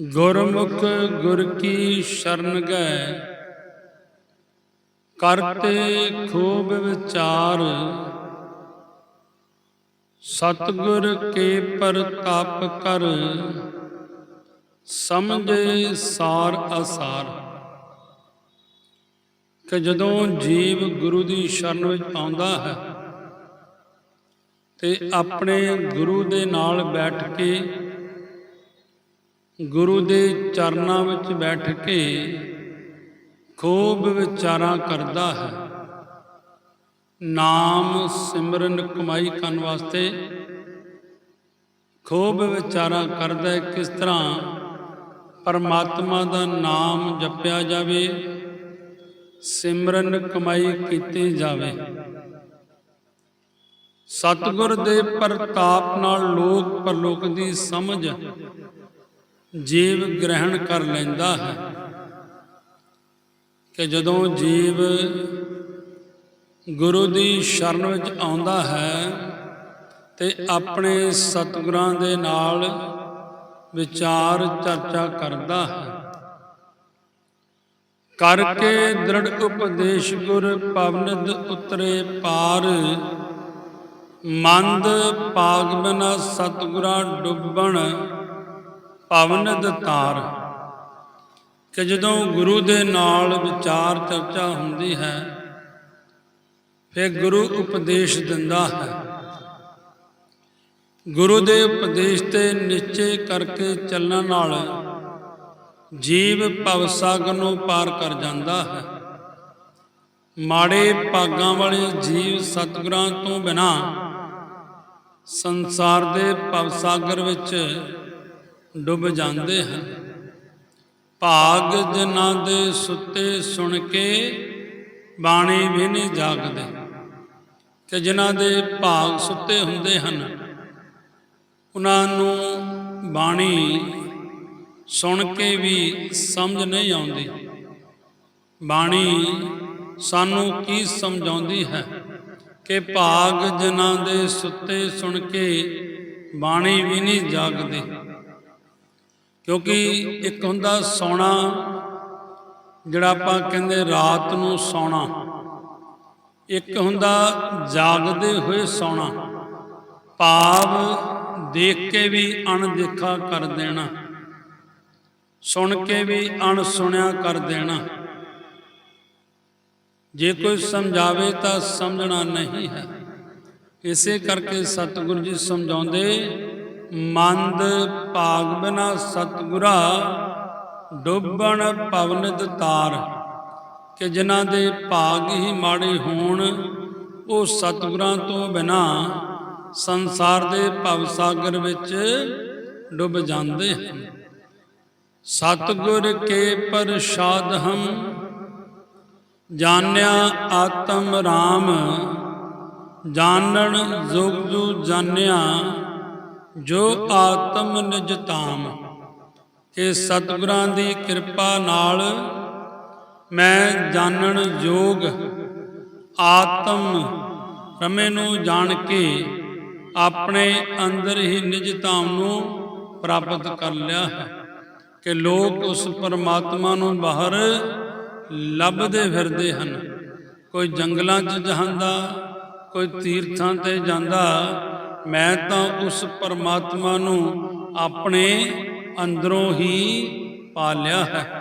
ਗੁਰਮੁਖ ਗੁਰ ਕੀ ਸ਼ਰਨ ਗਏ। ਕਰਤੇ ਖੂਬ ਵਿਚਾਰ। ਸਤਿਗੁਰ ਕੇ ਪ੍ਰਤਾਪ ਕਰ। ਸਮਝੇ ਸਾਰ ਅਸਾਰ। ਕਿ ਜਦੋਂ ਜੀਵ ਗੁਰੂ ਦੀ ਸ਼ਰਨ ਵਿੱਚ ਆਉਂਦਾ ਹੈ, ਤੇ ਆਪਣੇ ਗੁਰੂ ਦੇ ਨਾਲ ਬੈਠ ਕੇ ਗੁਰੂ ਦੇ ਚਰਨਾਂ ਵਿੱਚ ਬੈਠ ਕੇ ਖੂਬ ਵਿਚਾਰਾਂ ਕਰਦਾ ਹੈ। ਨਾਮ ਸਿਮਰਨ ਕਮਾਈ ਕਰਨ ਵਾਸਤੇ ਖੂਬ ਵਿਚਾਰਾਂ ਕਰਦਾ ਹੈ। ਕਿਸ ਤਰ੍ਹਾਂ ਪਰਮਾਤਮਾ ਦਾ ਨਾਮ ਜਪਿਆ ਜਾਵੇ, ਸਿਮਰਨ ਕਮਾਈ ਕੀਤੀ ਜਾਵੇ। ਸਤਿਗੁਰ ਦੇ ਪ੍ਰਤਾਪ ਨਾਲ ਲੋਕ ਪਰਲੋਕ ਦੀ ਸਮਝ ਜੀਵ ਗ੍ਰਹਿਣ ਕਰ ਲੈਂਦਾ ਹੈ। ਕਿ ਜਦੋਂ ਜੀਵ ਗੁਰੂ ਦੀ ਸ਼ਰਨ ਵਿੱਚ ਆਉਂਦਾ ਹੈ ਤੇ ਆਪਣੇ ਸਤਿਗੁਰਾਂ ਦੇ ਨਾਲ ਵਿਚਾਰ ਚਰਚਾ ਕਰਦਾ ਹੈ। ਕਰਕੇ ਦ੍ਰਿੜ ਉਪਦੇਸ਼ ਗੁਰ ਪਵਨਦ ਉਤਰੇ ਪਾਰ, ਮੰਦ ਪਾਗ ਬਿਨਾ ਸਤਿਗੁਰਾਂ ਡੁੱਬਣ ਪਵਨਦ ਤਾਰ ਕਿ ਜਦੋਂ ਗੁਰੂ ਦੇ ਨਾਲ ਵਿਚਾਰ ਚਰਚਾ ਹੁੰਦੀ ਹੈ, ਫਿਰ ਗੁਰੂ ਉਪਦੇਸ਼ ਦਿੰਦਾ ਹੈ। ਗੁਰੂ ਦੇ ਉਪਦੇਸ਼ ਤੇ ਨਿਸ਼ਚੇ ਕਰਕੇ ਚੱਲਣ ਨਾਲ ਜੀਵ ਭਵ ਸਾਗਰ ਨੂੰ ਪਾਰ ਕਰ ਜਾਂਦਾ ਹੈ। ਮਾੜੇ ਭਾਗਾਂ ਵਾਲੇ ਜੀਵ ਸਤਿਗੁਰਾਂ ਤੋਂ ਬਿਨਾ ਸੰਸਾਰ ਦੇ ਭਵ ਸਾਗਰ ਵਿੱਚ ਡੁੱਬ ਜਾਂਦੇ ਹਨ। ਭਾਗ ਜਿਨ੍ਹਾਂ ਦੇ ਸੁੱਤੇ ਸੁਣ ਕੇ ਬਾਣੀ ਵੀ ਨਹੀਂ ਜਾਗਦੇ ਕਿ ਜਿਨ੍ਹਾਂ ਦੇ ਭਾਗ ਸੁੱਤੇ ਹੁੰਦੇ ਹਨ, ਉਹਨਾਂ ਨੂੰ ਬਾਣੀ ਸੁਣ ਕੇ ਵੀ ਸਮਝ ਨਹੀਂ ਆਉਂਦੀ। ਬਾਣੀ ਸਾਨੂੰ ਕੀ ਸਮਝਾਉਂਦੀ ਹੈ ਕਿ ਭਾਗ ਜਿਨ੍ਹਾਂ ਦੇ ਸੁੱਤੇ ਸੁਣ ਕੇ ਬਾਣੀ ਵੀ ਨਹੀਂ ਜਾਗਦੇ? ਕਿਉਂਕਿ ਇੱਕ ਹੁੰਦਾ ਸੌਣਾ, ਜਿਹੜਾ ਆਪਾਂ ਕਹਿੰਦੇ ਰਾਤ ਨੂੰ ਸੌਣਾ। ਇੱਕ ਹੁੰਦਾ ਜਾਗਦੇ ਹੋਏ ਸੌਣਾ। ਭਾਵ ਦੇਖ ਕੇ ਵੀ ਅਣਦੇਖਾ ਕਰ ਦੇਣਾ। ਸੁਣ ਕੇ ਵੀ ਅਣਸੁਣਿਆ ਕਰ ਦੇਣਾ। ਜੇ ਕੋਈ ਸਮਝਾਵੇ ਤਾਂ ਸਮਝਣਾ ਨਹੀਂ ਹੈ। ਇਸੇ ਕਰਕੇ ਸਤਿਗੁਰੂ ਜੀ ਸਮਝਾਉਂਦੇ ਮੰਦ ਭਾਗ ਬਿਨਾ ਸਤਿਗੁਰਾ ਡੁੱਬਣ ਪਵਨਿਤ ਤਾਰ ਕਿ ਜਿਨ੍ਹਾਂ ਦੇ ਭਾਗ ਹੀ ਮਾੜੇ ਹੋਣ, ਉਹ ਸਤਿਗੁਰਾਂ ਤੋਂ ਬਿਨਾ ਸੰਸਾਰ ਦੇ ਭਵ ਸਾਗਰ ਵਿੱਚ ਡੁੱਬ ਜਾਂਦੇ ਹਨ। ਸਤਿਗੁਰ ਕੇ ਪ੍ਰਸਾਦ ਹਮ ਜਾਣਿਆ ਆਤਮ ਰਾਮ, ਜਾਣਨ ਜੁਗ ਜੂ ਜਾਣਿਆ ਜੋ ਆਤਮ ਨਿਜ ਧਾਮ ਕਿ ਸਤਿਗੁਰਾਂ ਦੀ ਕਿਰਪਾ ਨਾਲ ਮੈਂ ਜਾਣਨ ਯੋਗ ਆਤਮ ਰਮੇ ਨੂੰ ਜਾਣ ਕੇ ਆਪਣੇ ਅੰਦਰ ਹੀ ਨਿਜ ਧਾਮ ਨੂੰ ਪ੍ਰਾਪਤ ਕਰ ਲਿਆ ਹੈ ਕਿ ਲੋਕ ਉਸ ਪਰਮਾਤਮਾ ਨੂੰ ਬਾਹਰ ਲੱਭਦੇ ਫਿਰਦੇ ਹਨ। ਕੋਈ ਜੰਗਲਾਂ 'ਚ ਜਾਂਦਾ, ਕੋਈ ਤੀਰਥਾਂ ਤੇ ਜਾਂਦਾ ਮੈਂ ਤਾਂ ਉਸ ਪਰਮਾਤਮਾ ਨੂੰ ਆਪਣੇ ਅੰਦਰੋਂ ਹੀ ਪਾ ਲਿਆ ਹੈ।